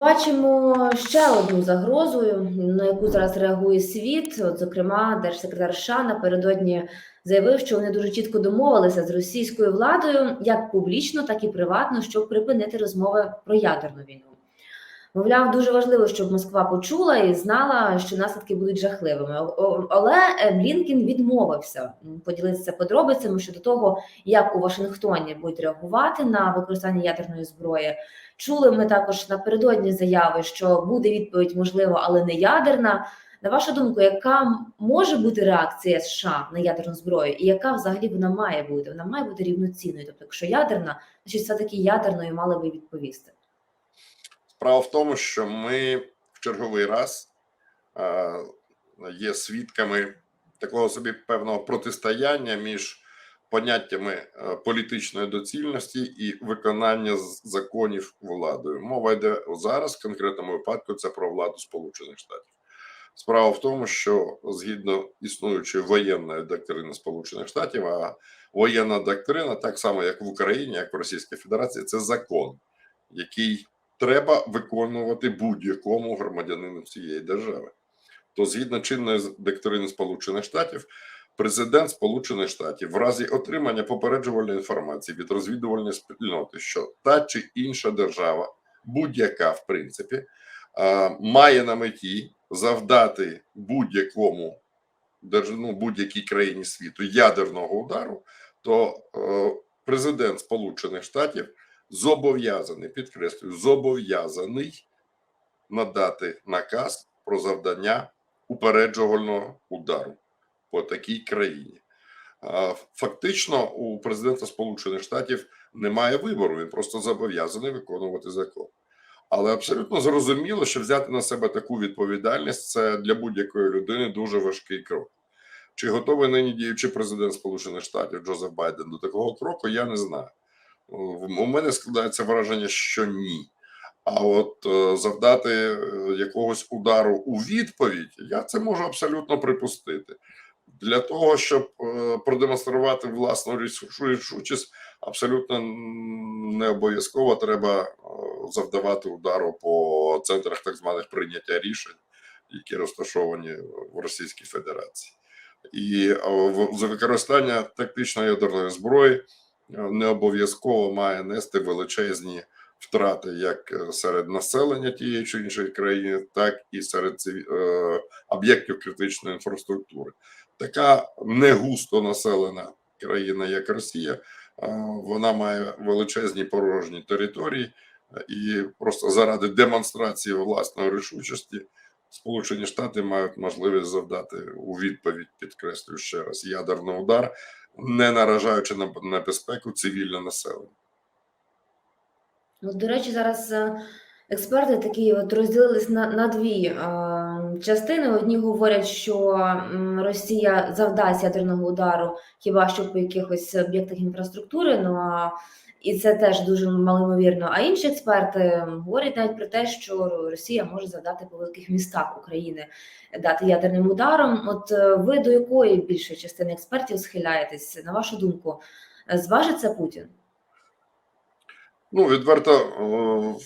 Бачимо ще одну загрозу, на яку зараз реагує світ. От, зокрема, держсекретар США напередодні заявив, що вони дуже чітко домовилися з російською владою, як публічно, так і приватно, щоб припинити розмови про ядерну війну. Мовляв, дуже важливо, щоб Москва почула і знала, що наслідки будуть жахливими. Але е, Блінкін відмовився поділитися подробицями щодо того, як у Вашингтоні будуть реагувати на використання ядерної зброї. Чули ми також напередодні заяви, що буде відповідь можливо, але не ядерна. На вашу думку, яка може бути реакція США на ядерну зброю, і яка взагалі вона має бути? Вона має бути рівноцінною. Тобто, якщо ядерна, значить все таки ядерною мали би відповісти. Справа в тому, що ми в черговий раз е, є свідками такого собі певного протистояння між поняттями е, політичної доцільності і виконання законів владою. Мова йде зараз в конкретному випадку це про владу Сполучених Штатів. Справа в тому, що згідно існуючої воєнної доктрини Сполучених Штатів, а воєнна доктрина, так само як в Україні, як в Російській Федерації, це закон, який треба виконувати будь-якому громадянину цієї держави. То згідно чинної доктрини Сполучених Штатів, президент Сполучених Штатів в разі отримання попереджувальної інформації від розвідувальної спільноти, що та чи інша держава, будь-яка в принципі, має на меті завдати будь-якому ну, будь-якій країні світу ядерного удару, то е, президент Сполучених Штатів зобов'язаний, підкреслюю, зобов'язаний надати наказ про завдання упереджувального удару по такій країні. Фактично, у президента Сполучених Штатів немає вибору, він просто зобов'язаний виконувати закон. Але абсолютно зрозуміло, що взяти на себе таку відповідальність це для будь-якої людини дуже важкий крок. Чи готовий нині діючий президент Сполучених Штатів Джозеф Байден до такого кроку, я не знаю. У мене складається враження, що ні. А от е, завдати е, якогось удару у відповідь, я це можу абсолютно припустити. Для того, щоб е, продемонструвати власну рішучість, абсолютно не обов'язково треба завдавати удару по центрах так званих прийняття рішень, які розташовані в Російській Федерації. І за використання тактичної ядерної зброї не обов'язково має нести величезні втрати як е, серед населення тієї чи іншої країни, так і серед е, об'єктів критичної інфраструктури. Така не густо населена країна, як Росія, е, вона має величезні порожні території, і просто заради демонстрації власної рішучості Сполучені Штати мають можливість завдати у відповідь, підкреслюю ще раз, ядерний удар, не наражаючи на небезпеку цивільне населення. От, до речі, зараз е, експерти такі от розділились на, на дві е, частини. Одні говорять, що Росія завдасть ядерного удару хіба що по якихось об'єктах інфраструктури. Ну а і це теж дуже малоймовірно. А інші експерти говорять навіть про те, що Росія може завдати по великих містах України дати ядерним ударом. От е, ви до якої більшої частини експертів схиляєтесь? На вашу думку, е, зважиться Путін? Ну, відверто е,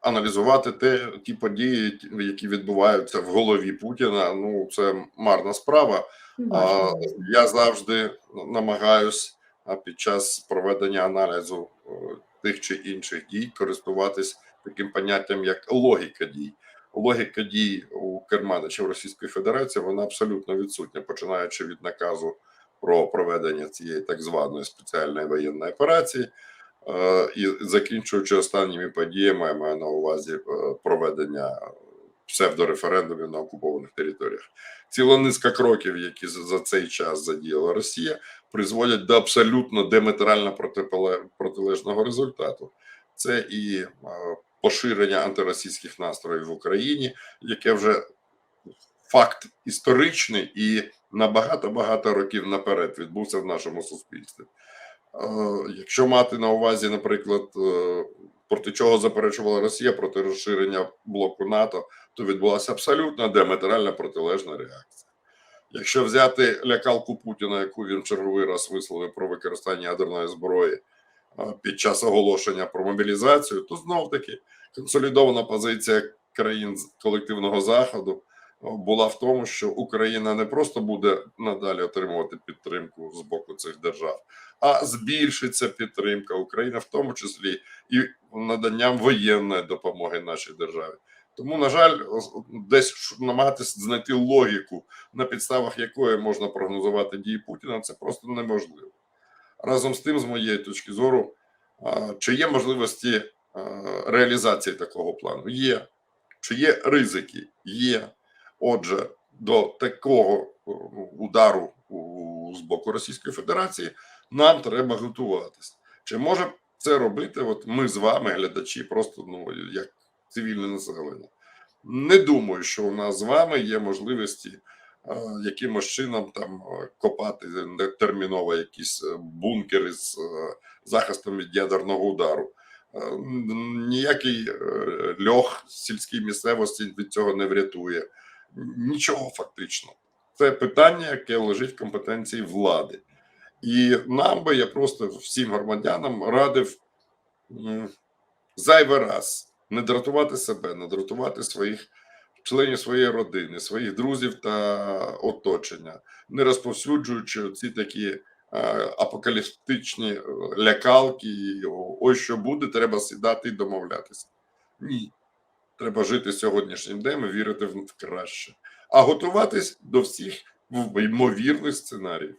аналізувати те, ті події, які відбуваються в голові Путіна. Ну, це марна справа. А, я завжди намагаюсь під час проведення аналізу е, тих чи інших дій користуватись таким поняттям, як логіка дій. Логіка дій у керманичів Російської Федерації вона абсолютно відсутня, починаючи від наказу про проведення цієї так званої спеціальної воєнної операції. е, І закінчуючи останніми подіями, маю на увазі е, проведення псевдореферендумів на окупованих територіях. Ціла низка кроків, які за цей час задіяла Росія, призводять до абсолютно диаметрально протилежного результату. Це і е, поширення антиросійських настроїв в Україні, яке вже факт історичний і на багато-багато років наперед відбувся в нашому суспільстві. Е, Якщо мати на увазі, наприклад, е, проти чого заперечувала Росія проти розширення блоку НАТО, то відбулася абсолютно діаметрально протилежна реакція. Якщо взяти лякалку Путіна, яку він черговий раз висловив про використання ядерної зброї під час оголошення про мобілізацію, то знов таки консолідована позиція країн колективного заходу була в тому, що Україна не просто буде надалі отримувати підтримку з боку цих держав, а збільшиться підтримка України, в тому числі і наданням воєнної допомоги нашій державі. Тому, на жаль, десь намагатися знайти логіку, на підставах якої можна прогнозувати дії Путіна, це просто неможливо. Разом з тим, з моєї точки зору, чи є можливості реалізації такого плану? Є. Чи є ризики? Є. Отже, до такого удару з боку Російської Федерації нам треба готуватися. Чи може це робити? От ми з вами, глядачі, просто ну як цивільне населення. Не думаю, що у нас з вами є можливості е, якимось чином там е, копати терміново якісь е, бункери з е, захистом від ядерного удару. Е, Ніякий е, льох сільській місцевості від цього не врятує. Нічого фактично. Це питання, яке лежить в компетенції влади. І нам би я просто всім громадянам радив зайвий раз не дратувати себе, не дратувати своїх членів своєї родини, своїх друзів та оточення, не розповсюджуючи ці такі е, апокаліптичні е, лякалки. Ось що буде, треба сідати і домовлятися. Ні. Треба жити сьогоднішнім днем і вірити в краще, а готуватись до всіх ймовірних сценаріїв.